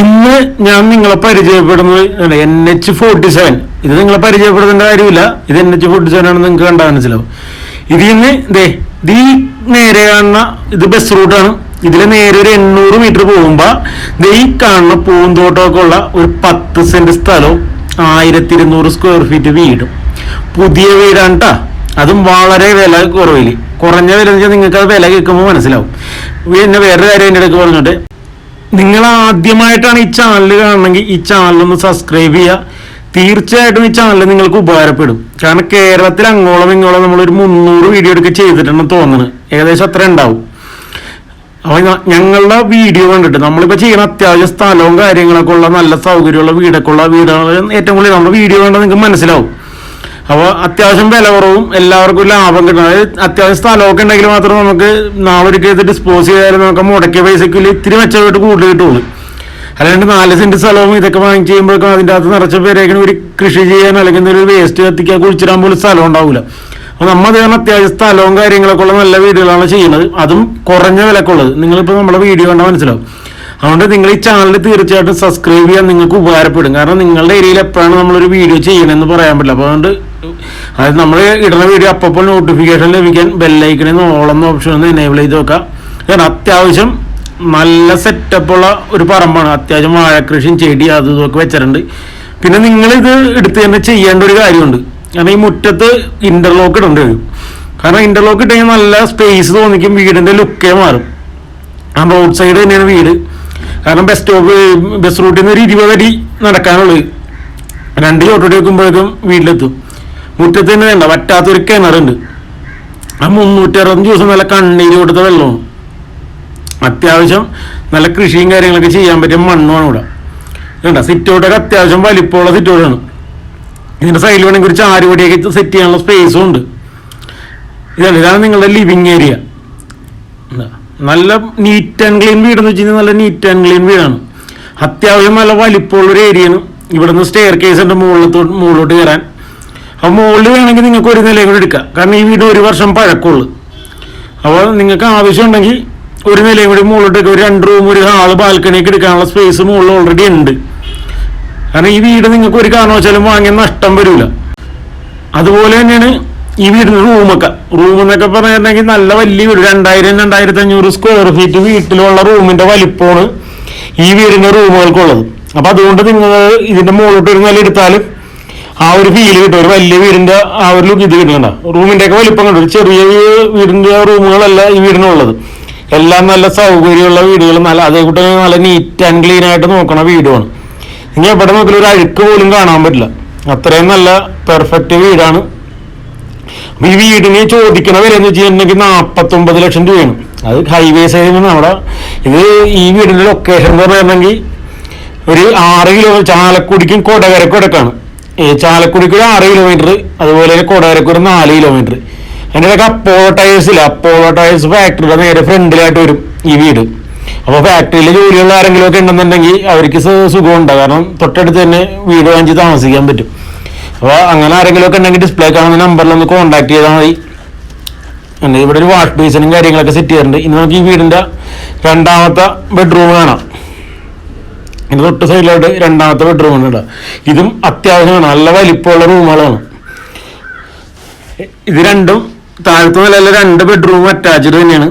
ഇന്ന് ഞാൻ നിങ്ങളെ പരിചയപ്പെടുന്നത് എൻ എച്ച് ഫോർട്ടി സെവൻ ഇത് നിങ്ങളെ പരിചയപ്പെടുത്തേണ്ട കാര്യമില്ല. ഇത് എൻ എച്ച് ഫോർട്ടി സെവൻ ആണെന്ന് നിങ്ങൾക്ക് കണ്ടാൽ മനസ്സിലാവും. ഇതിൽ നിന്ന് ദേ ദീ നേരെ കാണുന്ന ഇത് ബസ് റൂട്ടാണ് ഇതിൽ നേരെ ഒരു എണ്ണൂറ് മീറ്റർ പോകുമ്പോൾ ദേ ഈ കാണുന്ന പൂന്തോട്ടമൊക്കെ ഉള്ള ഒരു പത്ത് സെന്റ് സ്ഥലവും ആയിരത്തി ഇരുന്നൂറ് സ്ക്വയർ ഫീറ്റ് വീടും. പുതിയ വീടാണ് കേട്ടോ അതും വളരെ വില കുറവിൽ. കുറഞ്ഞ വില നിങ്ങൾക്ക് അത് വില കേൾക്കുമ്പോൾ മനസ്സിലാവും. പിന്നെ വേറൊരു കാര്യം എന്റെ ഇടയ്ക്ക് പറഞ്ഞോട്ടെ. നിങ്ങൾ ആദ്യമായിട്ടാണ് ഈ ചാനൽ കാണണമെങ്കിൽ ഈ ചാനൽ ഒന്ന് സബ്സ്ക്രൈബ് ചെയ്യുക. തീർച്ചയായിട്ടും ഈ ചാനൽ നിങ്ങൾക്ക് ഉപകാരപ്പെടും. കാരണം കേരളത്തിൽ അങ്ങോളം ഇങ്ങോളം നമ്മൾ ഒരു മുന്നൂറ് വീഡിയോ എടുക്കുക ചെയ്തിട്ടുണ്ടെന്ന് തോന്നുന്നത് ഏകദേശം അത്ര ഉണ്ടാവും. അപ്പൊ ഞങ്ങളുടെ വീഡിയോ കണ്ടിട്ട് നമ്മളിപ്പോ ചെയ്യുന്ന അത്യാവശ്യം സ്ഥലവും കാര്യങ്ങളൊക്കെ ഉള്ള നല്ല സൗകര്യമുള്ള വീടൊക്കെ ഉള്ള വീടുകൾ ഏറ്റവും കൂടുതൽ. നമ്മുടെ വീഡിയോ കണ്ടാൽ നിങ്ങൾക്ക് മനസ്സിലാവും. അപ്പോൾ അത്യാവശ്യം വില കുറവും എല്ലാവർക്കും ലാഭം കിട്ടണം അതായത് അത്യാവശ്യം സ്ഥലമൊക്കെ ഉണ്ടെങ്കിൽ മാത്രം നമുക്ക് നാളെ ഡിസ്പോസ് ചെയ്താലും നമുക്ക് മുടക്കിയ പൈസയ്ക്ക് ഇത്തിരി മെച്ചമായിട്ട് കൂടുതൽ കിട്ടുള്ളൂ. അല്ലാണ്ട് നാല് സെന്റ് സ്ഥലവും ഇതൊക്കെ വാങ്ങിച്ച് ചെയ്യുമ്പോഴേക്കും അതിന്റെ അകത്ത് നിറച്ച പേരേക്കും ഒരു കൃഷി ചെയ്യാൻ അല്ലെങ്കിൽ ഒരു വേസ്റ്റ് കത്തിക്കാൻ കുഴിച്ചിടാൻ പോലും സ്ഥലം ഉണ്ടാവില്ല. അപ്പോൾ നമ്മൾ കാരണം അത്യാവശ്യം സ്ഥലവും കാര്യങ്ങളൊക്കെ ഉള്ള നല്ല വീടുകളാണ് ചെയ്യുന്നത്. അതും കുറഞ്ഞ വിലക്കുള്ളത്. നിങ്ങളിപ്പോൾ നമ്മുടെ വീഡിയോ കണ്ടാൽ മനസ്സിലാവും. അതുകൊണ്ട് നിങ്ങൾ ഈ ചാനൽ തീർച്ചയായിട്ടും സബ്സ്ക്രൈബ് ചെയ്യാൻ നിങ്ങൾക്ക് ഉപകാരപ്പെടും. കാരണം നിങ്ങളുടെ ഏരിയയിൽ എപ്പോഴാണ് നമ്മളൊരു വീഡിയോ ചെയ്യണമെന്ന് പറയാൻ പറ്റില്ല. അപ്പോൾ അതുകൊണ്ട് അതായത് നമ്മൾ ഇടുന്ന വീഡിയോ അപ്പോൾ നോട്ടിഫിക്കേഷൻ ലഭിക്കാൻ ബെല്ലൈക്കണിൽ നിന്ന് ഓളം ഓപ്ഷൻ ഒന്ന് എനേബിൾ ചെയ്ത് വെക്കാം കാരണം അത്യാവശ്യം നല്ല സെറ്റപ്പുള്ള ഒരു പറമ്പാണ്. അത്യാവശ്യം വാഴക്കൃഷിയും ചെടി അതും ഇതൊക്കെ വെച്ചിട്ടുണ്ട്. പിന്നെ നിങ്ങൾ ഇത് എടുത്ത് തന്നെ ചെയ്യേണ്ട ഒരു കാര്യമുണ്ട്. കാരണം ഈ മുറ്റത്ത് ഇന്റർലോക്ക് ഇടേണ്ടി വരും. കാരണം ഇന്റർലോക്ക് ഇട്ടുകഴിഞ്ഞാൽ നല്ല സ്പേസ് തോന്നിക്കും. വീടിന്റെ ലുക്കേ മാറും. ആ റോഡ് സൈഡ് തന്നെയാണ് വീട്. കാരണം ബസ് സ്റ്റോപ്പ് ബസ് റൂട്ടിൽ നിന്ന് ഒരു ഇരുപത് അടി നടക്കാനുള്ളത്. രണ്ട് ചോട്ടോടി വെക്കുമ്പോഴേക്കും വീട്ടിലെത്തും. മുറ്റത്ത് തന്നെ വേണ്ട വറ്റാത്തൊരു കിണറുണ്ട്. ആ മുന്നൂറ്റി അറുപത്തഞ്ച് ദിവസം നല്ല കണ്ണീര് കൊടുത്ത വെള്ളമാണ്. അത്യാവശ്യം നല്ല കൃഷിയും കാര്യങ്ങളൊക്കെ ചെയ്യാൻ പറ്റിയ മണ്ണുമാണ് ഇവിടെ. വേണ്ട സിറ്റൗട്ടൊക്കെ അത്യാവശ്യം വലിപ്പമുള്ള സിറ്റൗട്ടാണ് ഇതിന്റെ സൈഡിൽ വേണമെങ്കിൽ ഒരു ചാരുപടിയൊക്കെ സെറ്റ് ചെയ്യാനുള്ള സ്പേസും ഉണ്ട്. ഇതാണ് ഇതാണ് നിങ്ങളുടെ ലിവിങ് ഏരിയ നല്ല നീറ്റ് ആൻഡ് ക്ലീൻ വീടെന്ന് വെച്ച് കഴിഞ്ഞാൽ നല്ല നീറ്റ് ആൻഡ് ക്ലീൻ വീടാണ്. അത്യാവശ്യം നല്ല വലിപ്പമുള്ള ഒരു ഏരിയയാണ് ഇവിടുന്ന് സ്റ്റെയർ കേസ് ഉണ്ട് മുകളിലത്തോട്ട് മുകളിലോട്ട് കയറാൻ. അപ്പോൾ മുകളിൽ വേണമെങ്കിൽ നിങ്ങൾക്ക് ഒരു നിലയും കൂടി എടുക്കാം. കാരണം ഈ വീട് ഒരു വർഷം പഴക്കമുള്ളൂ. അപ്പോൾ നിങ്ങൾക്ക് ആവശ്യമുണ്ടെങ്കിൽ ഒരു നിലയും കൂടി മുകളിലോട്ട് ഒരു രണ്ട് റൂം ഒരു ഹാൾ ബാൽക്കണിയൊക്കെ എടുക്കാനുള്ള സ്പേസ് മുകളിൽ ഓൾറെഡി ഉണ്ട്. കാരണം ഈ വീട് നിങ്ങൾക്ക് ഒരു കാരണവശാലും വാങ്ങിയ നഷ്ടം വരില്ല അതുപോലെ തന്നെയാണ് ഈ വീടിന് റൂമൊക്കെ റൂം എന്നൊക്കെ പറഞ്ഞിട്ടുണ്ടെങ്കിൽ നല്ല വലിയ വീട്. രണ്ടായിരം രണ്ടായിരത്തി അഞ്ഞൂറ് സ്ക്വയർ ഫീറ്റ് വീട്ടിലുള്ള റൂമിന്റെ വലിപ്പമാണ് ഈ വീടിന്റെ റൂമുകൾക്കുള്ളത് അപ്പൊ അതുകൊണ്ട് നിങ്ങൾ ഇതിന്റെ മുകളിലോട്ട് ഒരു നില എടുത്താലും ആ ഒരു ഫീൽ കിട്ടും. ഒരു വലിയ വീടിന്റെ ആ ഒരു ലുക്ക് ഇത് കിട്ടുന്നുണ്ട റൂമിന്റെ ഒക്കെ വലിപ്പം കിട്ടും ചെറിയ വീടിന്റെ റൂമുകളല്ല ഈ വീടിനുള്ളത്. എല്ലാം നല്ല സൗകര്യമുള്ള വീടുകൾ നല്ല അതേ കൂട്ടി നല്ല നീറ്റ് ആൻഡ് ക്ലീൻ ആയിട്ട് നോക്കണ വീടുമാണ് ഇനി എവിടെ നോക്കിയാലും ഒരു അഴുക്ക് പോലും കാണാൻ പറ്റില്ല. അത്രയും നല്ല പെർഫെക്റ്റ് വീടാണ്. ഈ വീടിന് ചോദിക്കണ വില എന്ന് വെച്ചിട്ടുണ്ടെങ്കിൽ നാപ്പത്തൊമ്പത് ലക്ഷം രൂപയാണ്. അത് ഹൈവേ സൈഡിൽ നമ്മുടെ ഇത് ഈ വീടിന്റെ ലൊക്കേഷൻ എന്ന് പറയുന്നെങ്കിൽ ഒരു ആറ് കിലോ ചാലക്കുടിക്കും കൊടകരക്കും ഇടക്കാണ് ചാലക്കുടിക്ക് ഒരു ആറ് കിലോമീറ്റർ അതുപോലെ കൊടകരക്ക് ഒരു നാല് കിലോമീറ്റർ അതിന്റെ ഇടയ്ക്ക് അപ്പോളോ ടയേഴ്സ് ഇല്ല? അപ്പോളോ ടയേഴ്സ് ഫാക്ടറിയുടെ നേരെ ഫ്രണ്ടിലായിട്ട് വരും ഈ വീട്. അപ്പോൾ ഫാക്ടറിയിൽ ജോലിയുള്ള ആരെങ്കിലും ഒക്കെ ഉണ്ടെന്നുണ്ടെങ്കിൽ അവർക്ക് സുഖം ഉണ്ടാകും കാരണം തൊട്ടടുത്ത് തന്നെ വീട് വാങ്ങിച്ച് താമസിക്കാൻ പറ്റും. അപ്പോൾ അങ്ങനെ ആരെങ്കിലും ഒക്കെ ഉണ്ടെങ്കിൽ ഡിസ്പ്ലേ കാണുന്ന നമ്പറിൽ ഒന്ന് കോൺടാക്ട് ചെയ്താൽ മതി. ഉണ്ട് ഇവിടെ ഒരു വാഷ് ബേസിനും കാര്യങ്ങളൊക്കെ സെറ്റ് ചെയ്തിട്ടുണ്ട്. ഇനി നമുക്ക് ഈ വീടിന്റെ രണ്ടാമത്തെ ബെഡ്റൂം കാണാം. ഇത് തൊട്ട് സൈഡിലായിട്ട് രണ്ടാമത്തെ ബെഡ്റൂം ഉണ്ട്. ഇതും അത്യാവശ്യമാണ്. നല്ല വലിപ്പമുള്ള റൂമുകളാണ് ഇത് രണ്ടും താഴത്തെ നിലയിലെ രണ്ട് ബെഡ്റൂം അറ്റാച്ച്ഡ് തന്നെയാണ്.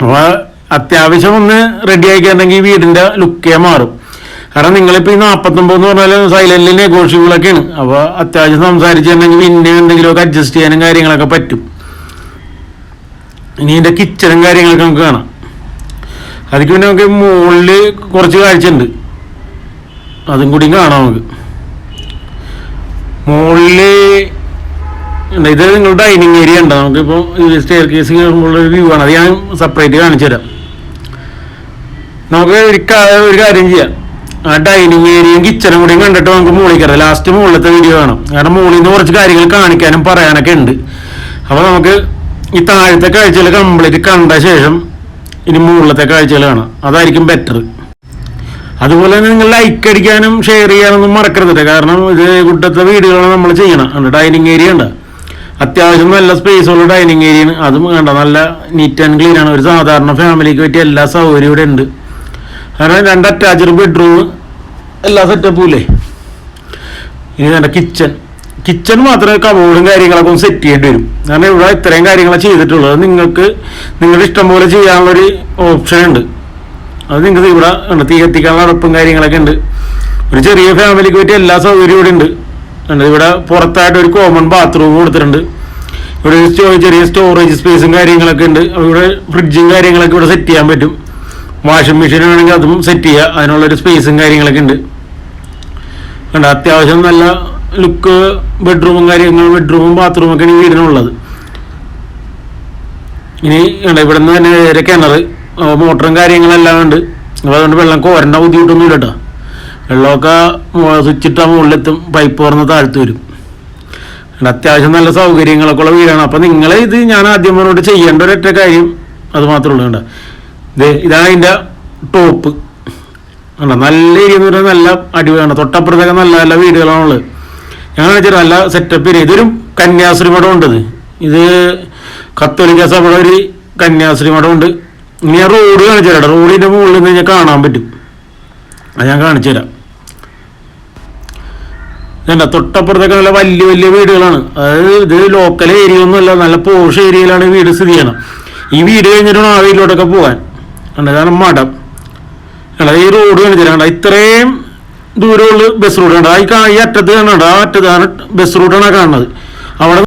അപ്പോൾ അത്യാവശ്യം ഒന്ന് റെഡി ആക്കിയിട്ടുണ്ടെങ്കിൽ വീടിന്റെ ലുക്കേ മാറും. കാരണം നിങ്ങളിപ്പോ ഈ നാപ്പത്തൊമ്പത് എന്ന് പറഞ്ഞാൽ സൈലന്റ് നെഗോഷ്യബിൾ ഒക്കെയാണ്. അപ്പൊ അത്യാവശ്യം തന്നെങ്കിൽ പിന്നെ എന്തെങ്കിലുമൊക്കെ അഡ്ജസ്റ്റ് ചെയ്യാനും കാര്യങ്ങളൊക്കെ പറ്റും. ഇനി ഇതിന്റെ കിച്ചണും കാര്യങ്ങളൊക്കെ നമുക്ക് കാണാം. അതിക്ക് പിന്നെ നമുക്ക് മുകളിൽ കുറച്ച് കാഴ്ച ഉണ്ട് അതും കൂടി കാണാം നമുക്ക്. ഉണ്ട്. ഇത് നിങ്ങൾ ഡൈനിങ് ഏരിയ ഉണ്ട്? നമുക്കിപ്പോൾ സ്റ്റെയർ കേസ് ഒരു വ്യൂ ആണ്. അത് ഞാൻ സെപ്പറേറ്റ് കാണിച്ചു തരാം നമുക്ക് ഒരു കാര്യം ചെയ്യാം. ആ ഡൈനിങ് ഏരിയയും കിച്ചനും കൂടി കണ്ടിട്ട് നമുക്ക് മുകളിൽ കയറാം. ലാസ്റ്റ് മുകളിലത്തെ വീഡിയോ വേണം കാരണം മുകളിൽ നിന്ന് കുറച്ച് കാര്യങ്ങൾ കാണിക്കാനും പറയാനൊക്കെ ഉണ്ട്. അപ്പോൾ നമുക്ക് ഈ താഴത്തെ കാഴ്ചകൾ കംപ്ലീറ്റ് കണ്ട ശേഷം ഇനി മുകളിലത്തെ കാഴ്ചകൾ കാണാം. അതായിരിക്കും ബെറ്റർ അതുപോലെ തന്നെ നിങ്ങൾ ലൈക്ക് അടിക്കാനും ഷെയർ ചെയ്യാനൊന്നും മറക്കരുത് കാരണം ഇത് കുട്ടത്തെ വീടുകളാണ് നമ്മൾ ചെയ്യണം ഡൈനിങ് ഏരിയ ഉണ്ട്. അത്യാവശ്യം നല്ല സ്പേസുള്ള ഡൈനിങ് ഏരിയ ആണ്. അതും വേണ്ട. നല്ല നീറ്റ് ആൻഡ് ക്ലീൻ ആണ്. ഒരു സാധാരണ ഫാമിലിക്ക് പറ്റിയ എല്ലാ സൗകര്യവും ഇവിടെ ഉണ്ട്. കാരണം രണ്ട് അറ്റാച്ച്ഡ് ബെഡ്റൂം എല്ലാ സെറ്റപ്പും ഇല്ലേ? ഇനി വേണ്ട കിച്ചൺ കിച്ചൺ മാത്രമേ കബോർഡും കാര്യങ്ങളൊക്കെ ഒന്ന് സെറ്റ് ചെയ്യേണ്ടി വരും. കാരണം ഇവിടെ ഇത്രയും കാര്യങ്ങളാണ് ചെയ്തിട്ടുള്ളത്. നിങ്ങൾക്ക് നിങ്ങളുടെ ഇഷ്ടം പോലെ ചെയ്യാനുള്ളൊരു ഓപ്ഷൻ ഉണ്ട്. അത് നിങ്ങൾക്ക് ഇവിടെ ഉണ്ട്. തീ കത്തിക്കാനുള്ള അടപ്പും കാര്യങ്ങളൊക്കെ ഉണ്ട്. ഒരു ചെറിയ ഫാമിലിക്ക് പറ്റിയ എല്ലാ സൗകര്യവും ഇവിടെ ഉണ്ട്. ഉണ്ട്. ഇവിടെ പുറത്തായിട്ട് ഒരു കോമൺ ബാത്റൂം കൊടുത്തിട്ടുണ്ട്. ഇവിടെ ഒരു ചെറിയ സ്റ്റോറേജ് സ്പേസും കാര്യങ്ങളൊക്കെ ഉണ്ട്. ഇവിടെ ഫ്രിഡ്ജും കാര്യങ്ങളൊക്കെ ഇവിടെ സെറ്റ് ചെയ്യാൻ പറ്റും. വാഷിംഗ് മെഷീൻ ആണെങ്കിൽ അതും സെറ്റ് ചെയ്യുക അതിനുള്ളൊരു സ്പേസും കാര്യങ്ങളൊക്കെ ഉണ്ട്. കണ്ട? അത്യാവശ്യം നല്ല ലുക്ക് ബെഡ്റൂമും കാര്യങ്ങളും ബെഡ്റൂമും ബാത്റൂമും ഒക്കെ ഈ വീടിനുള്ളത്. ഇനി കണ്ട? ഇവിടെ നിന്ന് തന്നെ നേരെ കിണർ മോട്ടറും കാര്യങ്ങളെല്ലാം ഉണ്ട്. അതുകൊണ്ട് വെള്ളം കോരണ്ട ബുദ്ധിമുട്ടൊന്നും ഇല്ല കേട്ടോ വെള്ളമൊക്കെ സ്വിച്ചിട്ടാ മുകളിലെത്തും. പൈപ്പ് തുറന്ന് താഴ്ത്തു വരും. അത്യാവശ്യം നല്ല സൗകര്യങ്ങളൊക്കെ ഉള്ള വീടാണ്. അപ്പം നിങ്ങൾ ഇത് ഞാൻ ആദ്യം പറഞ്ഞോട്ട് ചെയ്യേണ്ട ഒരൊറ്റ കാര്യം അത് മാത്രമേ ഉള്ളൂ കേട്ടോ ഇതാണ് അതിന്റെ ടോപ്പ് കണ്ടോ? നല്ല ഏരിയ എന്ന് പറഞ്ഞാൽ നല്ല അടിപൊളിയാണ്. തൊട്ടപ്പുറത്തൊക്കെ നല്ല നല്ല വീടുകളാണുള്ളത് ഞങ്ങൾ വെച്ചാൽ നല്ല സെറ്റപ്പ് ഏരിയ ഇതൊരു കന്യാസ്ത്രീ മഠം ഉണ്ട് ഇത് കത്തോലിക്ക സഭയുടെ ഒരു കന്യാസ്ത്രീ മഠം ഉണ്ട് ഇനി ഞാൻ റോഡ് കാണിച്ചു തരാം റോഡിന്റെ മുകളിൽ നിന്ന് ഞാൻ കാണാൻ പറ്റും. അത് ഞാൻ കാണിച്ചു തരാം. ഇതല്ല തൊട്ടപ്പുറത്തൊക്കെ നല്ല വലിയ വലിയ വീടുകളാണ്. അതായത് ഇത് ലോക്കൽ ഏരിയ ഒന്നുമല്ല നല്ല പോഷ് ഏരിയയിലാണ് വീട് സ്ഥിതി ചെയ്യണം ഈ വീട് കഴിഞ്ഞിട്ടാണ് ആ വീട്ടിലോട്ടൊക്കെ പോകാൻ. ഇതാണ് മഠം. അല്ല ഈ റോഡ് കാണിച്ചില്ല ഇത്രയും ദൂരമുള്ള ബസ് റൂട്ട് കണ്ട ഈ അറ്റത്ത് കാണണ്ട ആ അറ്റത്താണ് ബസ് റൂട്ടാണ് കാണുന്നത്. അവിടെ